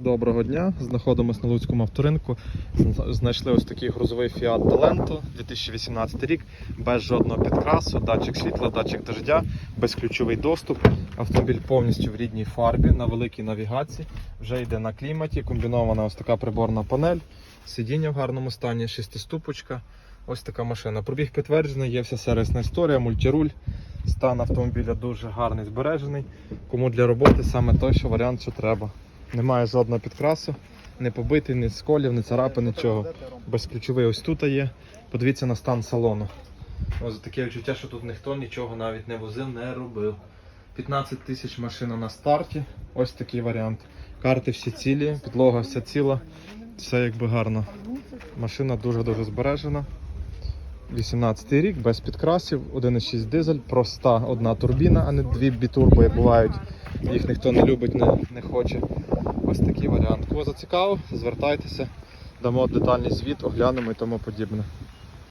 Доброго дня. Знаходимося на Луцькому авторинку. Знайшли ось такий грузовий Fiat Talento 2018 рік, без жодного підкрасу, датчик світла, датчик дождя, безключовий доступ. Автомобіль повністю в рідній фарбі, на великій навігації. Вже йде на кліматі, комбінована ось така приборна панель, сидіння в гарному стані, шестиступочка. Ось така машина. Пробіг підтверджений, є вся сервісна історія, мультируль. Стан автомобіля дуже гарний, збережений. Кому для роботи саме той, що варіант, що треба. Немає жодного підкрасу, не побитий, ні сколів, ні царапин, нічого. Безключовий ось тут є. Подивіться на стан салону. Ось таке відчуття, що тут ніхто нічого навіть не возив, не робив. 15 тисяч машина на старті. Ось такий варіант. Карти всі цілі, підлога вся ціла. Все якби гарно. Машина дуже-дуже збережена. 18 рік, без підкрасів, 1,6 дизель, проста одна турбіна, а не дві бітурбо, як бувають. Їх ніхто не любить, не, не хоче. Ось такий варіант. Кого зацікавив, звертайтеся, дамо детальний звіт, оглянемо і тому подібне.